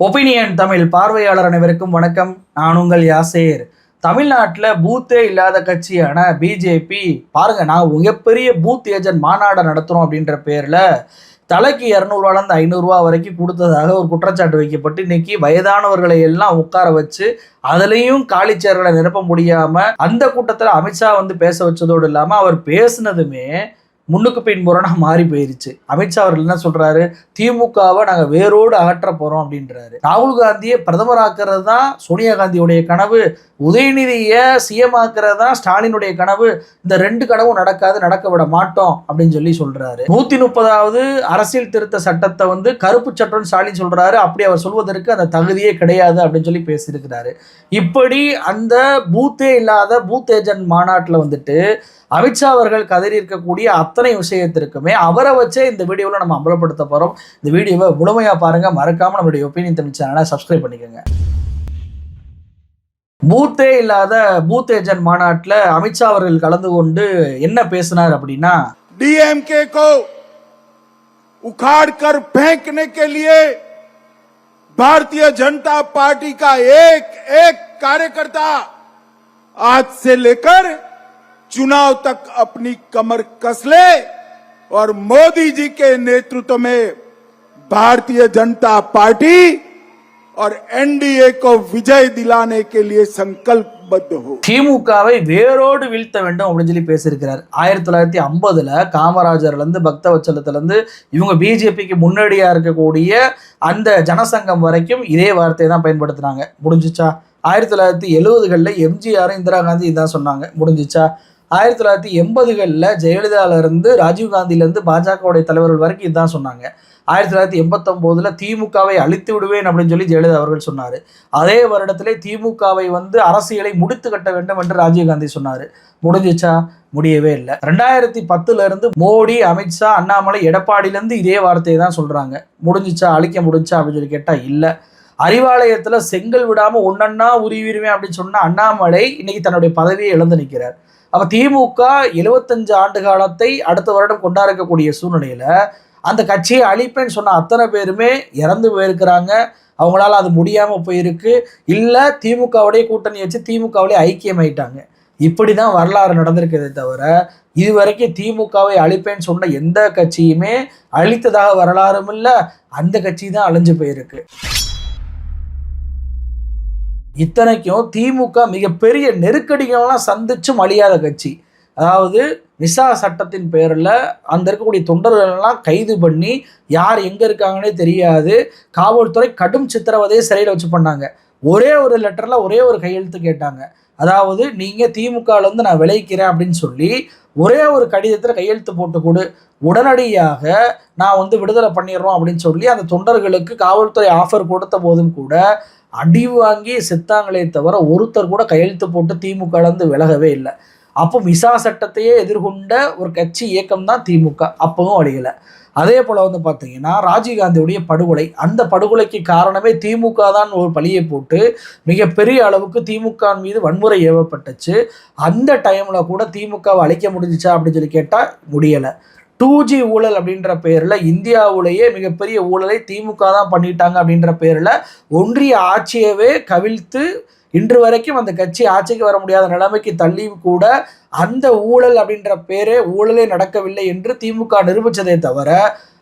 Opinion Tamil பார்வையாளர் அனைவருக்கும் வணக்கம். நான் உங்கள் யாசேர். தமிழ்நாட்டில் பூத்தே இல்லாத கட்சியான பிஜேபி பாருங்க நான் மிகப்பெரிய பூத் ஏஜென்ட் மாநாடை நடத்துகிறோம் அப்படின்ற பேரில் தலைக்கு இரநூறுவாலேருந்து ஐநூறுரூவா வரைக்கும் கொடுத்ததாக ஒரு குற்றச்சாட்டு வைக்கப்பட்டு இன்னைக்கு வயதானவர்களை எல்லாம் உட்கார வச்சு அதுலேயும் காலிச்சேர்களை நிரப்ப முடியாமல் அந்த கூட்டத்தில் அமித்ஷா வந்து பேச வச்சதோடு இல்லாமல் அவர் பேசுனதுமே முன்னுக்கு பின் முரணா மாறி போயிருச்சு. அமித்ஷா அவர்கள் என்ன சொல்றாரு? திமுகவை நாங்கள் வேரோடு அகற்ற போறோம் அப்படின்றாரு. ராகுல் காந்தியை பிரதமராக்குறது தான் சோனியா காந்தியுடைய கனவு. உதயநிதியை சிஎம் ஆக்கிறது தான் ஸ்டாலினுடைய கனவு. இந்த ரெண்டு கனவும் நடக்காது நடக்க விட மாட்டோம் அப்படின்னு சொல்லி சொல்றாரு. நூத்தி முப்பதாவது அரசியல் திருத்த சட்டத்தை வந்து கருப்பு சட்டம்னு ஸ்டாலின் சொல்றாரு. அப்படி அவர் சொல்வதற்கு அந்த தகுதியே கிடையாது அப்படின்னு சொல்லி பேசியிருக்கிறாரு. இப்படி அந்த பூத்தே இல்லாத பூத் ஏஜென்ட் மாநாட்டில் வந்துட்டு அமித்ஷா அவர்கள் கதறி இருக்கக்கூடிய அத்தனை விஷயத்திற்குமே அவரை வச்சே இந்த வீடியோவில் நம்ம அம்பலப்படுத்த போகிறோம் இந்த வீடியோவை முழுமையாக பாருங்கள் மறக்காமல் நம்மளுடைய ஒப்பீனியன் தமிழ் சேனலை சப்ஸ்கிரைப் பண்ணிக்கோங்க. பூத்தே இல்லாத பூத் ஏஜென்ட் மாநாட்டில் அமித்ஷா அவர்கள் கலந்து கொண்டு என்ன பேசினார் அப்படின்னா டிஎம்கே கோ உகாட் கர் பேங்க்னே கே பாரதிய ஜனதா பார்ட்டி கா ஏக் ஏக் காரியகர்த்தா ஆஜ் சே லேக்கர் चुनाव तक अपनी कमर कस ले और मोदी जी के नेतृत्व में भारतीय जनता पार्टी और एनडीए को विजय दिलाने के लिए संकल्पबद्ध हो திமுகவை வேரோடு வீழ்த்த வேண்டும் அப்படின்னு சொல்லி பேசியிருக்கிறார் ஆயிரத்தி தொள்ளாயிரத்தி ஐம்பதுல காமராஜர்லேருந்து பக்தவச்சலத்துலேருந்து இவங்க பிஜேபிக்கு முன்னோடியாக இருக்கக்கூடிய அந்த ஜனசங்கம் வரைக்கும் இதே வார்த்தையை தான் பயன்படுத்துனாங்க முடிஞ்சிச்சா ஆயிரத்தி தொள்ளாயிரத்தி எழுபதுகளில் எம்ஜிஆரும் இந்திரா காந்தி இதான் சொன்னாங்க முடிஞ்சிச்சா ஆயிரத்தி தொள்ளாயிரத்தி எண்பதுகளில் ஜெயலலிதாவிலேருந்து ராஜீவ்காந்திலேருந்து பாஜகவுடைய தலைவர்கள் வரைக்கும் இதுதான் சொன்னாங்க. ஆயிரத்தி தொள்ளாயிரத்தி எண்பத்தொம்போதில் திமுகவை அழித்து விடுவேன் அப்படின்னு சொல்லி ஜெயலலிதா அவர்கள் சொன்னார். அதே வருடத்திலே திமுகவை வந்து அரசியலை முடித்து கட்ட வேண்டும் என்று ராஜீவ்காந்தி சொன்னார். முடிஞ்சிச்சா? முடியவே இல்லை. ரெண்டாயிரத்தி பத்துலேருந்து மோடி அமித்ஷா அண்ணாமலை எடப்பாடியிலேருந்து இதே வார்த்தையை தான் சொல்கிறாங்க முடிஞ்சிச்சா? அழிக்க முடிஞ்சா? அப்படின்னு சொல்லி கேட்டால் இல்லை. அறிவாலயத்தில் செங்கல் விடாமல் ஒன்னொன்னா உருவிடுவேன் அப்படின்னு சொன்ன அண்ணாமலை இன்னைக்கு தன்னுடைய பதவியை இழந்து நிற்கிறார் அப்போ திமுக எழுபத்தஞ்சு ஆண்டு காலத்தை அடுத்த வருடம் கொண்டாடக்கூடிய சூழ்நிலையில் அந்த கட்சியை அழிப்பேன்னு சொன்ன அத்தனை பேருமே இறந்து போயிருக்கிறாங்க. அவங்களால அது முடியாமல் போயிருக்கு. இல்லை திமுகவுடைய கூட்டணி வச்சு திமுகவுடைய ஐக்கியமாயிட்டாங்க. இப்படி தான் வரலாறு நடந்திருக்கிறதே தவிர இதுவரைக்கும் திமுகவை அழிப்பேன்னு சொன்ன எந்த கட்சியுமே அழித்ததாக வரலாறும் இல்லை அந்த கட்சி தான் அழிஞ்சு போயிருக்கு. இத்தனைக்கும் திமுக மிகப்பெரிய நெருக்கடிகள்லாம் சந்திச்சும் அழியாத கட்சி. அதாவது விசா சட்டத்தின் பேரில் அந்த இருக்கக்கூடிய தொண்டர்கள்லாம் கைது பண்ணி யார் எங்கே இருக்காங்கன்னே தெரியாது. காவல்துறை கடும் சித்திரவதையை சிறையில் வச்சு பண்ணாங்க. ஒரே ஒரு லெட்டரில் ஒரே ஒரு கையெழுத்து கேட்டாங்க. அதாவது நீங்கள் திமுகலேருந்து நான் விளைவிக்கிறேன் அப்படின்னு சொல்லி ஒரே ஒரு கடிதத்தில் கையெழுத்து போட்டு கொடு. உடனடியாக நான் வந்து விடுதலை பண்ணிடுறோம் அப்படின்னு சொல்லி அந்த தொண்டர்களுக்கு காவல்துறை ஆஃபர் கொடுத்த போதும் கூட அடி வாங்கி செத்தாங்களே தவிர ஒருத்தர் கூட கையெழுத்து போட்டு திமுகலேருந்து விலகவே இல்லை. அப்போ விசா சட்டத்தையே எதிர்கொண்ட ஒரு கட்சி இயக்கம் தான் திமுக. அப்பவும் அழியலை அதே போல் வந்து பார்த்தீங்கன்னா ராஜீவ்காந்தியுடைய படுகொலை. அந்த படுகொலைக்கு காரணமே திமுக தான் ஒரு பழியை போட்டு மிகப்பெரிய அளவுக்கு திமுக மீது வன்முறை ஏவப்பட்டுச்சு. அந்த டைமில் கூட திமுகவை அழிக்க முடிஞ்சிச்சா அப்படின்னு சொல்லி கேட்டால் முடியலை. டூ ஜி ஊழல் அப்படின்ற பேரில் இந்தியாவிலேயே மிகப்பெரிய ஊழலை திமுக தான் பண்ணிட்டாங்க அப்படின்ற பேரில் ஒன்றிய ஆட்சியவே கவிழ்த்து இன்று வரைக்கும் அந்த கட்சி ஆட்சிக்கு வர முடியாத நிலைமைக்கு தள்ளி கூட அந்த ஊழல் அப்படின்ற பேரே ஊழலே நடக்கவில்லை என்று திமுக நிரூபித்ததே தவிர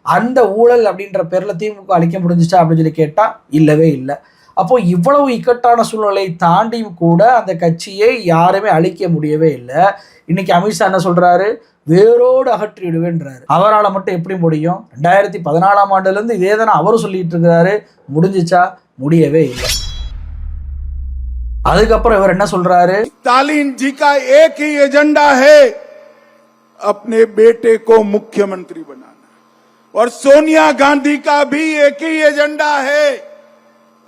அந்த ஊழல் அப்படின்ற பேரில் திமுக அழிக்க முடிஞ்சிச்சா அப்படின்னு சொல்லி கேட்டால் இல்லவே இல்லை. அப்போ இவ்வளவு இக்கட்டான சூழ்நிலை தாண்டியும் கூட அந்த கட்சியை யாருமே அழிக்க முடியவே இல்லை இன்னைக்கு அமித்ஷா என்ன சொல்றாரு வேரோடு அகற்றி விடுவேன்றாரு அவரால் மட்டும் எப்படி முடியும் ரெண்டாயிரத்தி பதினாலாம் ஆண்டுலேருந்து இதே தானே அவரும் சொல்லிட்டு இருக்கிறாரு முடிஞ்சிச்சா முடியவே இல்லை அதுக்கப்புறம் இவர் என்ன சொல்றாரு स्टालिन जी का एक ही एजेंडा है अपने बेटे को मुख्यमंत्री बनाना और सोनिया गांधी का भी एक ही एजेंडा है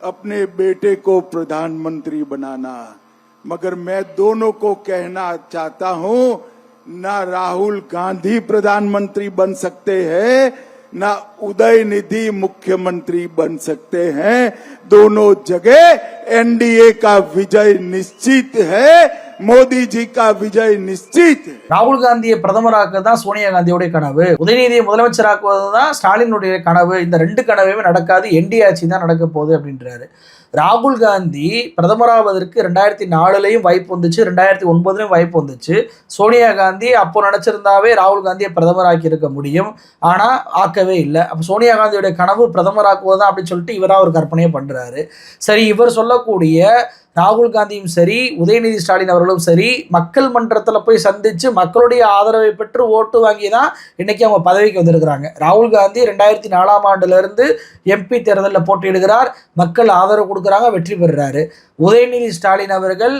अपने बेटे को प्रधानमंत्री बनाना। मगर मैं दोनों को कहना चाहता हूँ, ना राहुल गांधी प्रधानमंत्री बन सकते हैं ना उदय निधि मुख्यमंत्री बन सकते हैं दोनों जगह एनडीए का विजय निश्चित है मोदी जी का विजय निश्चित है ராகுல் காந்தியை பிரதமராக்க தான் சோனியா காந்தியோடைய கனவு உதயநிதியை முதலமைச்சராக்குவது தான் ஸ்டாலினுடைய கனவு இந்த ரெண்டு கனவுமே நடக்காது என்டி ஆட்சி தான் நடக்க போகுது அப்படின்றாரு ராகுல் காந்தி பிரதமராவதற்கு ரெண்டாயிரத்தி நாலுலையும் வாய்ப்பு வந்துச்சு ரெண்டாயிரத்தி ஒன்பதுலையும் வாய்ப்பு வந்துச்சு. சோனியா காந்தி அப்போ நினச்சிருந்தாவே ராகுல் காந்தியை பிரதமராக்கி இருக்க முடியும். ஆனால் ஆக்கவே இல்லை. அப்போ சோனியா காந்தியோடைய கனவு பிரதமராக்குவது தான் அப்படின்னு சொல்லிட்டு இவராக ஒரு கற்பனையை பண்ணுறாரு சரி இவர் சொல்லக்கூடிய ராகுல் காந்தியும் சரி உதயநிதி ஸ்டாலின் அவர்களும் சரி மக்கள் மன்றத்தில் போய் சந்தித்து மக்களுடைய ஆதரவை பெற்று ஓட்டு வாங்கி தான் இன்றைக்கி அவங்க பதவிக்கு வந்திருக்கிறாங்க. ராகுல் காந்தி ரெண்டாயிரத்தி நாலாம் ஆண்டுலேருந்து எம்பி தேர்தலில் போட்டியிடுகிறார். மக்கள் ஆதரவு கொடுக்குறாங்க வெற்றி பெறுறாரு. உதயநிதி ஸ்டாலின் அவர்கள்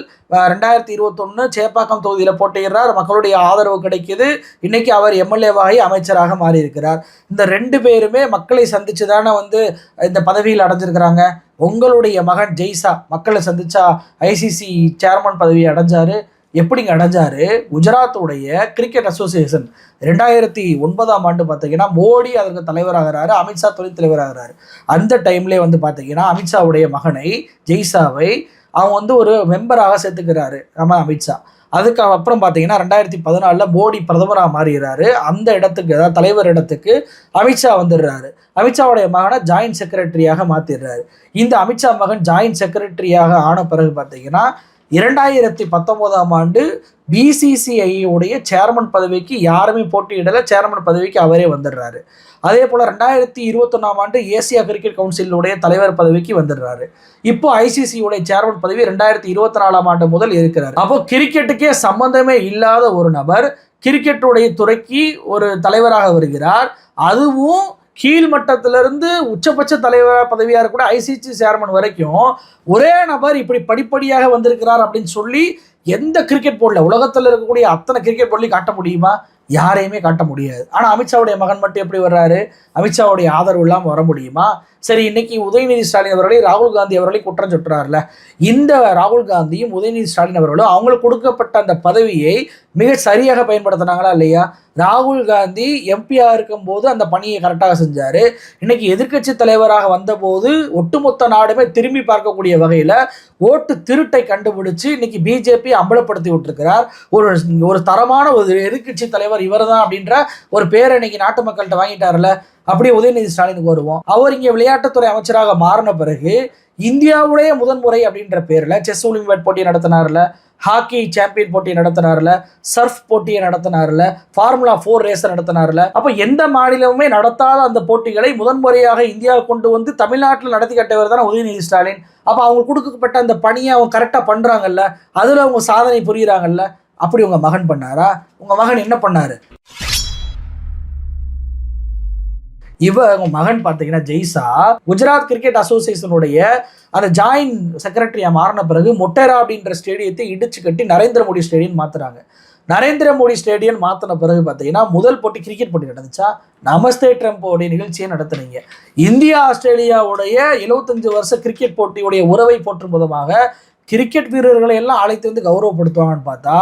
ரெண்டாயிரத்தி இருபத்தொன்று சேப்பாக்கம் தொகுதியில் போட்டியிடுறார். மக்களுடைய ஆதரவு கிடைக்குது. இன்றைக்கி அவர் எம்எல்ஏவாகி அமைச்சராக மாறியிருக்கிறார். இந்த ரெண்டு பேருமே மக்களை சந்தித்து தானே வந்து இந்த பதவியில் அடைஞ்சிருக்கிறாங்க. உங்களுடைய மகன் ஜெய்சா மக்களை சந்திச்சா ஐசிசி சேர்மன் பதவியை அடைஞ்சாரு. எப்படிங்க அடைஞ்சாரு? குஜராத்துடைய கிரிக்கெட் அசோசியேஷன் ரெண்டாயிரத்தி ஒன்பதாம் ஆண்டு பார்த்தீங்கன்னா மோடி அதற்கு தலைவராகிறாரு அமித்ஷா துணைத் தலைவராகிறாரு. அந்த டைம்லேயே வந்து பார்த்தீங்கன்னா அமித்ஷாவுடைய மகனை ஜெய்சாவை அவன் வந்து ஒரு மெம்பராக சேர்த்துக்கிறாரு நம்ம அமித்ஷா அதுக்கு அப்புறம் பார்த்தீங்கன்னா ரெண்டாயிரத்தி பதினாலில் மோடி பிரதமராக மாறுகிறாரு அந்த இடத்துக்கு அதாவது தலைவர் இடத்துக்கு அமித்ஷா வந்துடுறாரு. அமித்ஷாவுடைய மகனை ஜாயின்ட் செக்ரட்டரியாக மாற்றிடுறாரு இந்த அமித்ஷா மகன் ஜாயின்ட் செக்ரட்டரியாக ஆன பிறகு பார்த்தீங்கன்னா இரண்டாயிரத்தி பத்தொம்போதாம் ஆண்டு பிசிசிஐயோடைய சேர்மன் பதவிக்கு யாருமே போட்டியிடலை. சேர்மன் பதவிக்கு அவரே வந்துடுறாரு. அதே போல் ரெண்டாயிரத்தி இருபத்தொன்னாம் ஆண்டு ஏசியா கிரிக்கெட் கவுன்சிலுடைய தலைவர் பதவிக்கு வந்துடுறாரு. இப்போ ஐசிசியுடைய சேர்மன் பதவி ரெண்டாயிரத்தி இருபத்தி நாலாம் ஆண்டு முதல் இருக்கிறார். அப்போ கிரிக்கெட்டுக்கே சம்பந்தமே இல்லாத ஒரு நபர் கிரிக்கெட்டுடைய துறைக்கு ஒரு தலைவராக வருகிறார். அதுவும் கீழ் மட்டத்திலிருந்து உச்சபட்ச தலைவர் பதவியாக இருக்கக்கூடிய ஐசிசி சேர்மன் வரைக்கும் ஒரே நபர் இப்படி படிப்படியாக வந்திருக்கிறார் அப்படின்னு சொல்லி எந்த கிரிக்கெட் போர்டில் உலகத்தில் இருக்கக்கூடிய அத்தனை கிரிக்கெட் போர்ட்லையும் காட்ட முடியுமா? யாரையுமே காட்ட முடியாது. ஆனால் அமித்ஷாவுடைய மகன் மட்டும் எப்படி வர்றாரு? அமித்ஷாவுடைய ஆதரவு இல்லாமல் வர முடியுமா? சரி இன்னைக்கு உதயநிதி ஸ்டாலின் அவர்களை ராகுல் காந்தி அவர்களை குற்றம் சுட்டுறாருல இந்த ராகுல் காந்தியும் உதயநிதி ஸ்டாலின் அவர்களும் அவங்களுக்கு கொடுக்கப்பட்ட அந்த பதவியை மிக சரியாக பயன்படுத்தினாங்களா இல்லையா? ராகுல் காந்தி எம்பியாக இருக்கும்போது அந்த பணியை கரெக்டாக செஞ்சார். இன்னைக்கு எதிர்க்கட்சி தலைவராக வந்தபோது ஒட்டுமொத்த நாடுமே திரும்பி பார்க்கக்கூடிய வகையில் ஓட்டு திருட்டை கண்டுபிடிச்சு இன்னைக்கு பிஜேபி அம்பலப்படுத்தி விட்டுருக்கிறார். ஒரு ஒரு தரமான ஒரு எதிர்க்கட்சி தலைவர் இவர் தான் அப்படின்ற ஒரு பேரை இன்னைக்கு நாட்டு மக்கள்கிட்ட வாங்கிட்டார்ல அப்படியே உதயநிதி ஸ்டாலினுக்கு வருவோம். அவர் இங்கே விளையாட்டுத்துறை அமைச்சராக மாறின பிறகு இந்தியாவுடைய முதன்முறை அப்படின்ற பேரில் செஸ் ஒலிம்பியாட் போட்டி நடத்தினார்ல ஹாக்கி சாம்பியன் போட்டி நடத்தினார்ல சர்ஃப் போட்டியை நடத்தினார்ல ஃபார்முலா ஃபோர் ரேஸை நடத்தினார்ல. அப்போ எந்த மாநிலமுமே நடத்தாத அந்த போட்டிகளை முதன்முறையாக இந்தியாவை கொண்டு வந்து தமிழ்நாட்டில் நடத்தி கட்டவர் தானே உதயநிதி ஸ்டாலின். அப்போ அவங்களுக்கு கொடுக்கப்பட்ட அந்த பணியை அவங்க கரெக்டாக பண்ணுறாங்கல்ல அதில் அவங்க சாதனை புரிகிறாங்கல்ல அப்படி உங்கள் மகன் பண்ணாரா? உங்கள் மகன் என்ன பண்ணார்? இவ உங்க மகன் பார்த்தீங்கன்னா ஜெய்சா குஜராத் கிரிக்கெட் அசோசியேஷனுடைய அந்த ஜாயின் செக்ரட்டரியா மாறின பிறகு மொட்டேரா அப்படின்ற ஸ்டேடியத்தை இடிச்சு கட்டி நரேந்திர மோடி ஸ்டேடியம் மாத்துறாங்க. நரேந்திர மோடி ஸ்டேடியம் மாத்தின பிறகு பார்த்தீங்கன்னா முதல் போட்டி கிரிக்கெட் போட்டி நடந்துச்சா? நமஸ்தே ட்ரம்போடைய நிகழ்ச்சியை நடத்துனீங்க. இந்தியா ஆஸ்திரேலியாவுடைய 75 வருஷ கிரிக்கெட் போட்டியுடைய உறவை போற்றும் விதமாக கிரிக்கெட் வீரர்களை எல்லாம் அழைத்து வந்து கௌரவப்படுத்துவாங்கன்னு பார்த்தா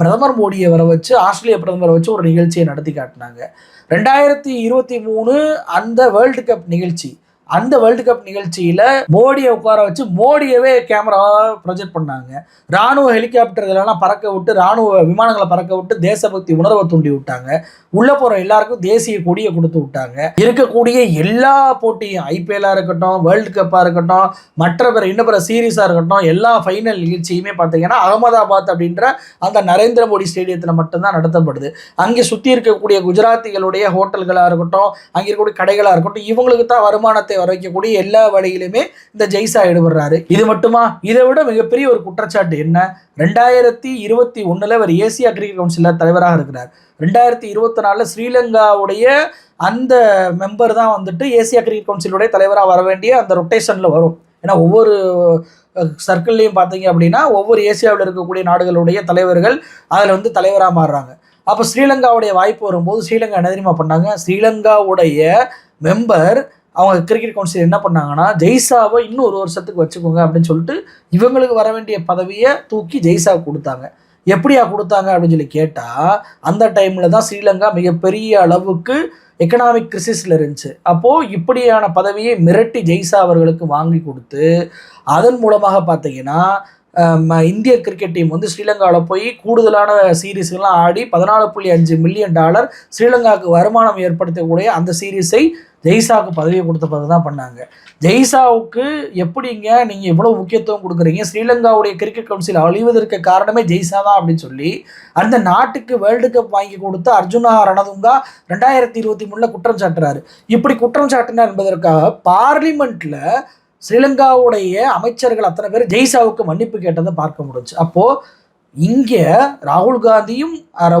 பிரதமர் மோடியை வர வச்சு ஆஸ்திரேலிய பிரதமரை வச்சு ஒரு நிகழ்ச்சியை நடத்தி காட்டினாங்க. ரெண்டாயிரத்தி இருபத்தி மூணு அந்த வேர்ல்டு கப் நிகழ்ச்சி. அந்த வேர்ல்டு கப் நிகழ்ச்சியில் மோடியை உட்கார வச்சு மோடியவே கேமராவை ப்ரொஜெக்ட் பண்ணாங்க. ராணுவ ஹெலிகாப்டர்களெல்லாம் பறக்க விட்டு ராணுவ விமானங்களை பறக்க விட்டு தேசபக்தி உணர்வை தூண்டி விட்டாங்க. உள்ள போகிற எல்லாருக்கும் தேசிய கொடியை கொடுத்து விட்டாங்க. இருக்கக்கூடிய எல்லா போட்டியும் ஐபிஎல்லாக இருக்கட்டும் வேர்ல்டு கப்பாக இருக்கட்டும் மற்ற பிற இன்னும் பிற சீரீஸாக இருக்கட்டும் எல்லா ஃபைனல் நிகழ்ச்சியுமே பார்த்தீங்கன்னா அகமதாபாத் அப்படின்ற அந்த நரேந்திர மோடி ஸ்டேடியத்தில் மட்டும்தான் நடத்தப்படுது. அங்கே சுற்றி இருக்கக்கூடிய குஜராத்திகளுடைய ஹோட்டல்களாக இருக்கட்டும் அங்கே இருக்கக்கூடிய கடைகளாக இருக்கட்டும் இவங்களுக்கு தான் வருமானத்தை வர வைக்கக்கூடிய எல்லா வழியிலுமே இந்த ஜெய்சா ஈடுபடுறாரு. இது மட்டுமா? இதை விட மிகப்பெரிய ஒரு குற்றச்சாட்டு என்ன? ரெண்டாயிரத்தி இருபத்தி ஒன்றில் அவர் ஏசியா கிரிக்கெட் கவுன்சிலில் தலைவராக இருக்கிறார். ரெண்டாயிரத்தி இருபத்தி நாலில் ஸ்ரீலங்காவுடைய அந்த மெம்பர் தான் வந்துட்டு ஏசியா கிரிக்கெட் கவுன்சிலுடைய தலைவராக வர வேண்டிய அந்த ரொட்டேஷனில் வரும். ஏன்னா ஒவ்வொரு சர்க்கிள்லையும் பார்த்தீங்க அப்படின்னா ஒவ்வொரு ஏசியாவில் இருக்கக்கூடிய நாடுகளுடைய தலைவர்கள் அதில் வந்து தலைவராக மாறுறாங்க. அப்போ ஸ்ரீலங்காவுடைய வாய்ப்பு வரும்போது ஸ்ரீலங்கா என்ன தெரியுமா பண்ணாங்க? ஸ்ரீலங்காவுடைய மெம்பர் அவங்க கிரிக்கெட் கவுன்சில் என்ன பண்ணாங்கன்னா ஜெய்சாவை இன்னும் ஒரு வருஷத்துக்கு வச்சுக்கோங்க அப்படின்னு சொல்லிட்டு இவங்களுக்கு வர வேண்டிய பதவியை தூக்கி ஜெய்சா கொடுத்தாங்க. எப்படியா கொடுத்தாங்க அப்படின்னு சொல்லி கேட்டால் அந்த டைமில் தான் ஸ்ரீலங்கா மிகப்பெரிய அளவுக்கு எக்கனாமிக் கிரிசிஸில் இருந்துச்சு. அப்போது இப்படியான பதவியை மிரட்டி ஜெய்சா அவர்களுக்கு வாங்கி கொடுத்து அதன் மூலமாக பார்த்தீங்கன்னா இந்திய கிரிக்கெட் டீம் வந்து ஸ்ரீலங்காவில் போய் கூடுதலான சீரீஸ்கள்லாம் ஆடி பதினாலு புள்ளி அஞ்சு மில்லியன் டாலர் ஸ்ரீலங்காவுக்கு வருமானம் ஏற்படுத்தக்கூடிய அந்த சீரீஸை ஜெய்சாவுக்கு பதவியை கொடுத்த பிறகு தான் பண்ணாங்க. ஜெய்சாவுக்கு எப்படிங்க நீங்கள் இவ்வளோ முக்கியத்துவம் கொடுக்குறீங்க? ஸ்ரீலங்காவுடைய கிரிக்கெட் கவுன்சில் அழிவதற்கு காரணமே ஜெய்சா தான் அப்படின்னு சொல்லி அந்த நாட்டுக்கு வேர்ல்டு கப் வாங்கி கொடுத்த அர்ஜுனா ரணதுங்கா ரெண்டாயிரத்தி இருபத்தி மூணில் குற்றம் சாட்டுறாரு. இப்படி குற்றம் சாட்டினார் என்பதற்காக பார்லிமெண்ட்டில் ஸ்ரீலங்காவுடைய அமைச்சர்கள் அத்தனை பேர் ஜெய்சாவுக்கு மன்னிப்பு கேட்டதை பார்க்க முடிஞ்சு. அப்போது இங்கே ராகுல் காந்தியும்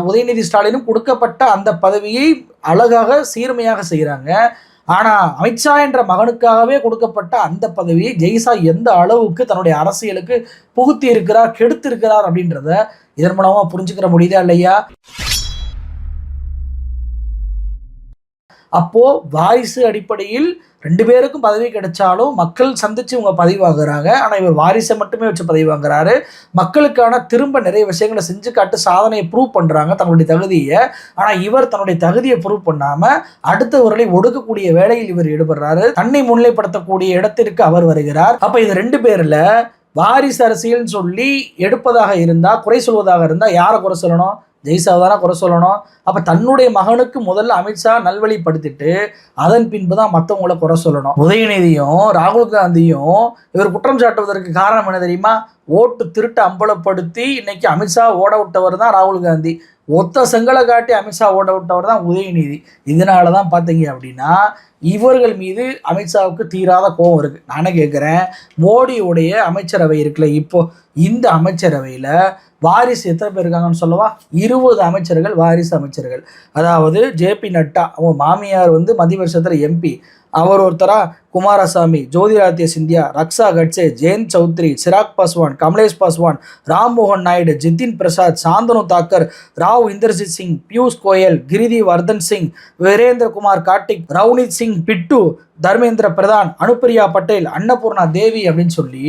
உதயநிதி ஸ்டாலினும் கொடுக்கப்பட்ட அந்த பதவியை அழகாக சீர்மையாக செய்கிறாங்க ஆனால் அமித்ஷா என்ற மகனுக்காகவே கொடுக்கப்பட்ட அந்த பதவியை ஜெய்சா எந்த அளவுக்கு தன்னுடைய அரசியலுக்கு புகுத்தி இருக்கிறார் கெடுத்திருக்கிறார் அப்படின்றத இதன் மூலமாக புரிஞ்சுக்கிற முடியுதா இல்லையா? அப்போது வாரிசு அடிப்படையில் ரெண்டு பேருக்கும் பதவி கிடைச்சாலும் மக்கள் சந்தித்து இவங்க பதவி வாங்குறாங்க. ஆனால் இவர் வாரிசை மட்டுமே வச்சு பதவி வாங்குறாரு. மக்களுக்கான திரும்ப நிறைய விஷயங்களை செஞ்சு காட்டு சாதனையை ப்ரூவ் பண்ணுறாங்க தன்னுடைய தகுதியை. ஆனால் இவர் தன்னுடைய தகுதியை ப்ரூவ் பண்ணாமல் அடுத்தவர்களை ஒடுக்கக்கூடிய வேலையில் இவர் ஈடுபடுறாரு. தன்னை முன்னிலைப்படுத்தக்கூடிய இடத்திற்கு அவர் வருகிறார். அப்போ இது ரெண்டு பேரில் வாரிசு அரசியல்னு சொல்லி எடுப்பதாக இருந்தால் குறை சொல்வதாக இருந்தால் யாரை குறை சொல்லணும்? ஜெய்சாவை தானே குறை சொல்லணும். அப்போ தன்னுடைய மகனுக்கு முதல்ல அமித்ஷா நல்வழிப்படுத்திட்டு அதன் பின்பு தான் மற்றவங்கள குறை சொல்லணும். உதயநிதியும் ராகுல் காந்தியும் இவர் குற்றம் சாட்டுவதற்கு காரணம் என்ன தெரியுமா? ஓட்டு திருட்டு அம்பலப்படுத்தி இன்னைக்கு அமித்ஷா ஓட விட்டவர் தான் ராகுல் காந்தி. ஒத்த செங்கலை காட்டி அமித்ஷா ஓட விட்டவர் தான் உதயநிதி. இதனால தான் பார்த்தீங்க அப்படின்னா இவர்கள் மீது அமித்ஷாவுக்கு தீராத கோபம் இருக்குது நானே கேட்குறேன் மோடியுடைய அமைச்சரவை இருக்குல்ல இப்போ இந்த அமைச்சரவையில் வாரிசு எத்தனை பேர் இருக்காங்கன்னு சொல்லவா? இருபது அமைச்சர்கள் வாரிசு அமைச்சர்கள். அதாவது ஜேபி நட்டா அவங்க மாமியார் வந்து மத்திய வருஷத்தில் எம்பி அவர் ஒருத்தரா குமாரசாமி ஜோதிராதித்ய சிந்தியா ரக்ஷா கட்சே ஜெயந்த் சௌத்ரி சிராக் பாஸ்வான் கமலேஷ் பாஸ்வான் ராம்மோகன் நாயுடு ஜித்தின் பிரசாத் சாந்தனு தாக்கர் ராவ் இந்தர்ஜித் சிங் பியூஷ் கோயல் கிரிதி வர்தன் சிங் வீரேந்திர குமார் கார்த்திக் ரவுனித் சிங் பிட்டு தர்மேந்திர பிரதான் அனுப்பிரியா பட்டேல் அன்னபூர்ணா தேவி அப்படின்னு சொல்லி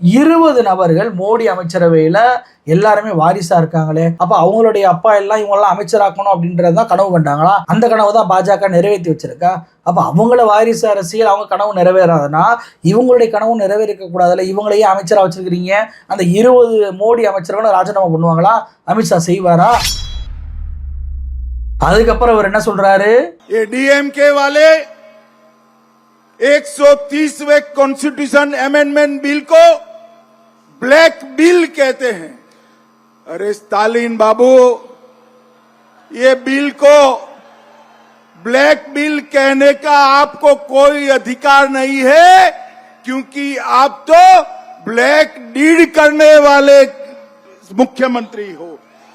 இருபது நபர்கள் மோடி அமைச்சரவையில் எல்லாருமே வாரிசா இருக்காங்களே அப்ப அவங்களுடைய அப்பா எல்லாம் இவங்கெல்லாம் அமைச்சராக்கணும் அப்படின்றது தான் கனவு கண்டாங்களா அந்த கனவு தான் பாஜக நிறைவேற்றி வச்சிருக்கா அப்ப அவங்கள வாரிசு அரசியல் அவங்க கனவு நிறைவேறாதுன்னா இவங்களுடைய கனவு நிறைவேறிக்க கூடாதுல்ல இவங்களையே அமைச்சரா வச்சிருக்கிறீங்க அந்த இருபது மோடி அமைச்சர்களும் ராஜினாமா பண்ணுவாங்களா அமித்ஷா செய்வாரா அதுக்கப்புறம் அவர் என்ன சொல்றாரு ये डीएमके वाले 130वें कॉन्स्टिट्यूशन अमेंडमेंट बिल को ब्लैक बिल कहते हैं अरे स्टालिन बाबू ये बिल को ब्लैक बिल कहने का आपको कोई अधिकार नहीं है क्योंकि आप तो ब्लैक डीड करने वाले मुख्यमंत्री हो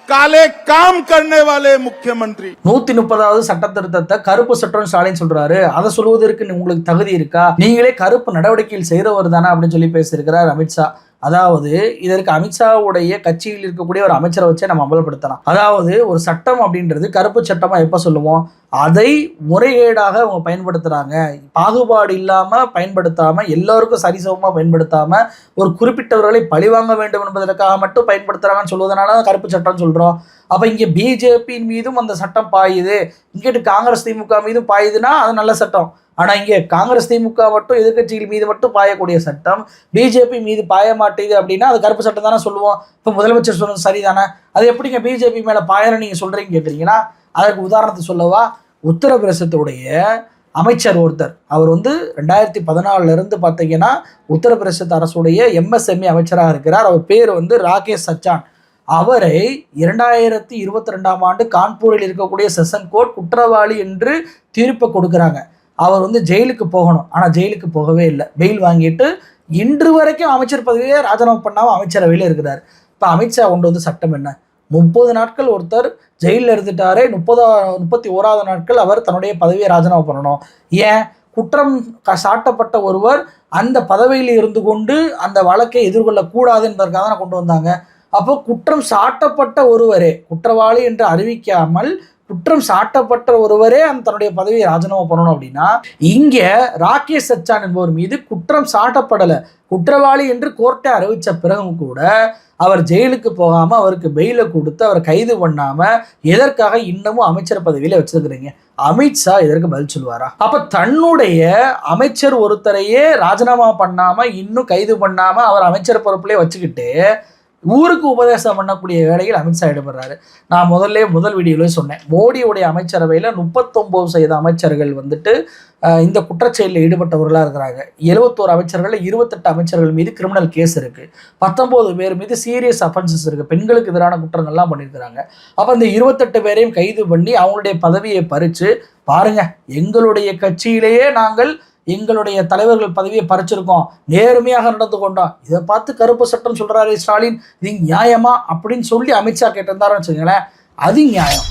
काले काम करने वाले मुख्यमंत्री நூத்தி முப்பதாவது சட்ட திருத்தத்தை கருப்பு சட்டம் ஸ்டாலின் சொல்றாரு அதை சொல்வதற்கு உங்களுக்கு தகுதி இருக்கா நீங்களே கருப்பு நடவடிக்கையில் செய்கிறவர் தானே அப்படின்னு சொல்லி பேசியிருக்கிறார் அமித்ஷா அதாவது இதற்கு அமித்ஷாவுடைய கட்சியில் இருக்கக்கூடிய ஒரு அமைச்சரை வச்சே நம்ம அமல்படுத்தலாம். அதாவது ஒரு சட்டம் அப்படின்றது கருப்பு சட்டமாக எப்போ சொல்லுவோம்? அதை முறைகேடாக அவங்க பயன்படுத்துகிறாங்க பாகுபாடு இல்லாமல் பயன்படுத்தாமல் எல்லோருக்கும் சரிசமமாக பயன்படுத்தாமல் ஒரு குறிப்பிட்டவர்களை பழிவாங்க வேண்டும் என்பதற்காக மட்டும் பயன்படுத்துகிறாங்கன்னு சொல்வதனால தான் கருப்பு சட்டம்னு சொல்கிறோம் அப்போ இங்கே பிஜேபியின் மீதும் அந்த சட்டம் பாயுது. இங்கிட்டு காங்கிரஸ் திமுக மீதும் பாயுதுன்னா அது நல்ல சட்டம். ஆனால் இங்கே காங்கிரஸ் திமுக மட்டும் எதிர்க்கட்சிகள் மீது மட்டும் பாயக்கூடிய சட்டம் பிஜேபி மீது பாய மாட்டேது அப்படின்னா அது கருப்பு சட்டம் தானே சொல்லுவோம். இப்போ முதலமைச்சர் சொன்னது சரிதானே? அது எப்படிங்க பிஜேபி மேலே பாயல நீங்கள் சொல்கிறீங்க கேட்குறீங்கன்னா அதற்கு உதாரணத்தை சொல்லவா? உத்தரப்பிரதேசத்துடைய அமைச்சர் ஒருத்தர். அவர் வந்து ரெண்டாயிரத்தி பதினாலிருந்து பார்த்தீங்கன்னா உத்தரப்பிரதேச அரசுடைய எம்எஸ்எம்இ அமைச்சராக இருக்கிறார். அவர் பேர் வந்து ராகேஷ் சச்சான். அவரை இரண்டாயிரத்தி இருபத்தி ரெண்டாம் ஆண்டு கான்பூரில் இருக்கக்கூடிய செஷன் கோர்ட் குற்றவாளி என்று தீர்ப்பை கொடுக்குறாங்க. அவர் வந்து ஜெயிலுக்கு போகணும். ஆனால் ஜெயிலுக்கு போகவே இல்லை. பெயில் வாங்கிட்டு இன்று வரைக்கும் அமைச்சர் பதவியே ராஜினாமா பண்ணாமல் அமைச்சரவையில் இருக்கிறார். இப்போ அமித்ஷா கொண்டு வந்து சட்டம் என்ன? முப்பது நாட்கள் ஒருத்தர் ஜெயிலில் இருந்துட்டாரே முப்பதா முப்பத்தி ஓராவது நாட்கள் அவர் தன்னுடைய பதவியை ராஜினாமா பண்ணணும். ஏன்? குற்றம் க- சாட்டப்பட்ட ஒருவர் அந்த பதவியில் இருந்து கொண்டு அந்த வழக்கை எதிர்கொள்ளக்கூடாது என்பதற்காக தான் கொண்டு வந்தாங்க. அப்போ குற்றம் சாட்டப்பட்ட ஒருவரே குற்றவாளி என்று அறிவிக்காமல் குற்றம் சாட்டப்பட்ட ஒருவரே அந்த தன்னுடைய பதவியை ராஜினாமா பண்ணணும் அப்படின்னா இங்கே ராகேஷ் சச்சான் என்பவர் மீது குற்றம் சாட்டப்படலை. குற்றவாளி என்று கோர்ட்டை அறிவித்த பிறகும் கூட அவர் ஜெயிலுக்கு போகாமல் அவருக்கு பெயிலை கொடுத்து அவர் கைது பண்ணாமல் எதற்காக இன்னமும் அமைச்சர் பதவியில் வச்சிருக்கிறீங்க? அமித்ஷா இதற்கு பதில் சொல்லுவாரா? அப்போ தன்னுடைய அமைச்சர் ஒருத்தரையே ராஜினாமா பண்ணாமல் இன்னும் கைது பண்ணாமல் அவர் அமைச்சர் பொறுப்புலேயே வச்சுக்கிட்டு ஊருக்கு உபதேசம் பண்ணக்கூடிய வேலையில் அமித்ஷா ஈடுபடுறாரு. நான் முதல்ல முதல் வீடியோவில் சொன்னேன். மோடியுடைய அமைச்சரவையில் முப்பத்தொம்போது சதவீத அமைச்சர்கள் வந்துட்டு இந்த குற்றச்செயலில் ஈடுபட்டவர்களாக இருக்கிறாங்க. எழுபத்தோரு அமைச்சர்களில் இருபத்தெட்டு அமைச்சர்கள் மீது கிரிமினல் கேஸ் இருக்குது பத்தொம்போது பேர் மீது சீரியஸ் அஃபென்சஸ் இருக்குது பெண்களுக்கு எதிரான குற்றங்கள்லாம் பண்ணியிருக்கிறாங்க. அப்போ இந்த இருபத்தெட்டு பேரையும் கைது பண்ணி அவங்களுடைய பதவியை பறித்து பாருங்கள் எங்களுடைய கட்சியிலேயே நாங்கள் எங்களுடைய தலைவர்கள் பதவியை பறிச்சிருக்கோம். நேர்மையாக நடந்து கொண்டோம். இதை பார்த்து கருப்பு சட்டம் சொல்கிறாரு ஸ்டாலின் இது நியாயமா அப்படின்னு சொல்லி அமித்ஷா கேட்டிருந்தாருன்னு வச்சுக்கங்களேன் அது நியாயம்.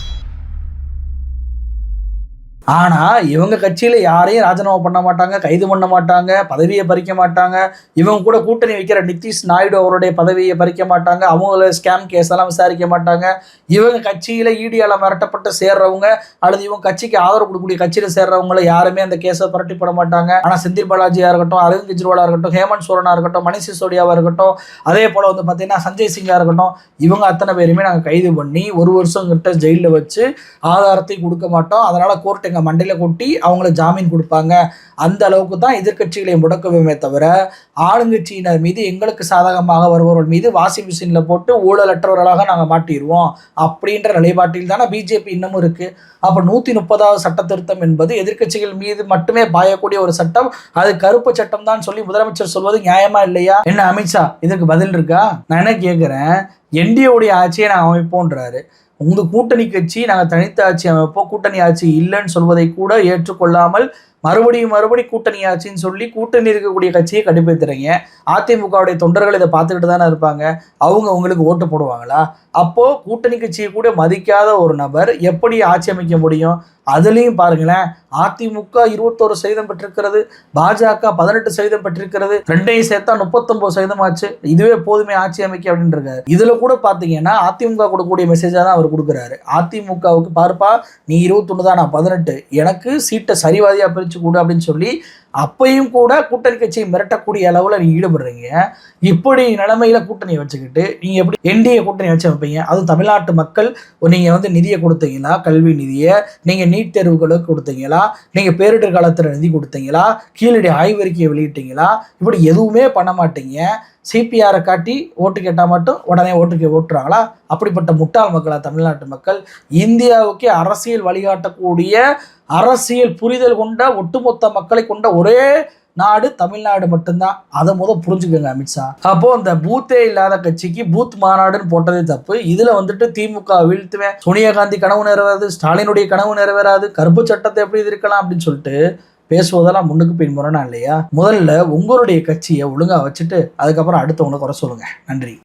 ஆனா இவங்க கட்சியில யாரையும் ராஜினாமா பண்ண மாட்டாங்க கைது பண்ண மாட்டாங்க பதவியை பறிக்க மாட்டாங்க. இவங்க கூட கூட்டணி வைக்கிற நிதிஷ் நாயுடு அவருடைய பதவியை பறிக்க மாட்டாங்க. அவங்கள ஸ்கேம் கேஸ் எல்லாம் விசாரிக்க மாட்டாங்க. இவங்க கட்சியில ஈடியால மிரட்டப்பட்டு சேர்றவங்க அல்லது இவங்க கட்சிக்கு ஆதரவு கொடுக்கக்கூடிய கட்சியில சேர்றவங்கள யாருமே அந்த கேஸை புரட்டி போட மாட்டாங்க. ஆனா செந்தில் பாலாஜியா இருக்கட்டும் அரவிந்த் கெஜ்ரிவாலா இருக்கட்டும் ஹேமந்த் சோரனா இருக்கட்டும் மணிஷ் சிசோடியாவா இருக்கட்டும் அதே போல வந்து பாத்தீங்கன்னா சஞ்சய் சிங்கா இருக்கட்டும் இவங்க அத்தனை பேருமே நாங்க கைது பண்ணி ஒரு வருஷம் கிட்ட ஜெயிலில் வச்சு ஆதாரத்தை கொடுக்க மாட்டோம். அதனால கோர்ட்டு எங்க மண்டையில கொட்டி அவங்கள ஜாமீன் கொடுப்பாங்க. அந்த அளவுக்கு தான் எதிர்க்கட்சிகளை முடக்குவோமே தவிர ஆளுங்கட்சியினர் மீது எங்களுக்கு சாதகமாக வருபவர்கள் மீது வாஷிங் மிஷினில் போட்டு ஊழலற்றவர்களாக நாங்கள் மாட்டிடுவோம். அப்படின்ற நிலைப்பாட்டில் தானே பிஜேபி இன்னமும் இருக்கு. அப்ப நூத்தி முப்பதாவது சட்ட திருத்தம் என்பது எதிர்க்கட்சிகள் மீது மட்டுமே பாயக்கூடிய ஒரு சட்டம். அது கருப்பு சட்டம் தான் சொல்லி முதலமைச்சர் சொல்வது நியாயமா இல்லையா? என்ன அமித்ஷா இதுக்கு பதில் இருக்கா? நான் என்ன கேட்குறேன் என்டிஏவுடைய ஆட்சியை நான் அமைப்போன்றாரு உங்கள் கூட்டணி கட்சி நாங்கள் தனித்த ஆட்சி அமைப்போம். கூட்டணி ஆட்சி இல்லைன்னு சொல்வதை கூட ஏற்றுக்கொள்ளாமல் மறுபடியும் மறுபடியும் கூட்டணி ஆட்சின்னு சொல்லி கூட்டணி இருக்கக்கூடிய கட்சியை கடுப்பேத்துறீங்க. அதிமுகவுடைய தொண்டர்கள் இதை பார்த்துக்கிட்டு தானே இருப்பாங்க. அவங்க உங்களுக்கு ஓட்டு போடுவாங்களா? அப்போது கூட்டணி கட்சியை கூட மதிக்காத ஒரு நபர் எப்படி ஆட்சி அமைக்க முடியும்? அதுலேயும் பாருங்களேன் அதிமுக இருபத்தோரு சதவீதம் பெற்றிருக்கிறது பாஜக பதினெட்டு சதவீதம் பெற்றிருக்கிறது ரெண்டையும் சேர்த்தா முப்பத்தொன்பது சதவீதம் ஆச்சு இதுவே போதுமே ஆட்சி அமைக்க அப்படின்னு இருக்காரு கூட பார்த்தீங்கன்னா அதிமுக கொடுக்கக்கூடிய மெசேஜாக தான் அவர் கொடுக்குறாரு. அதிமுகவுக்கு பார்ப்பா நீ இருபத்தொன்று தான் நான் பதினெட்டு. எனக்கு சீட்டை சரிவாதியாக பிரித்து பிரிச்சு கொடு அப்படின்னு சொல்லி அப்பையும் கூட கூட்டணி கட்சியை மிரட்டக்கூடிய அளவில் நீங்கள் ஈடுபடுறீங்க. இப்படி நிலைமையில கூட்டணி வச்சுக்கிட்டு நீங்க எப்படி என்டிஏ கூட்டணி வச்சு வைப்பீங்க அதுவும் தமிழ்நாட்டு மக்கள் நீங்க வந்து நிதியை கொடுத்தீங்களா? கல்வி நிதியை நீங்க நீட் தேர்வுகளுக்கு கொடுத்தீங்களா? நீங்க பேரிடர் காலத்தில் நிதி கொடுத்தீங்களா? கீழடி ஆய்வறிக்கையை வெளியிட்டீங்களா? இப்படி எதுவுமே பண்ண மாட்டீங்க. சிபிஆரை காட்டி ஓட்டு கேட்டால் மட்டும் உடனே ஓட்டுக்கு ஓட்டுறாங்களா? அப்படிப்பட்ட முட்டாள் மக்களா தமிழ்நாட்டு மக்கள்? இந்தியாவுக்கே அரசியல் வழிகாட்டக்கூடிய அரசியல் புரிதல் கொண்ட ஒட்டுமொத்த மக்களை கொண்ட ஒரு நாடு தமிழ்நாடு மட்டும்தான். அதை முத புரிஞ்சுக்கோங்க அமித்ஷா. அப்போ அந்த பூத்தே இல்லாத கட்சிக்கு பூத் மாநாடுன்னு போட்டதே தப்பு. இதுல வந்துட்டு திமுக வீழ்த்துவேன். சோனியா காந்தி கனவு நிறைவேறாது ஸ்டாலினுடைய கனவு நிறைவேறாது கருப்பு சட்டத்தை எப்படி இது இருக்கலாம் அப்படின்னு சொல்லிட்டு பேசுவதெல்லாம் முன்னுக்கு பின் இல்லையா? முதல்ல உங்களுடைய கட்சியை ஒழுங்கா வச்சுட்டு அதுக்கப்புறம் அடுத்தவங்களை குறை சொல்லுங்க. நன்றி.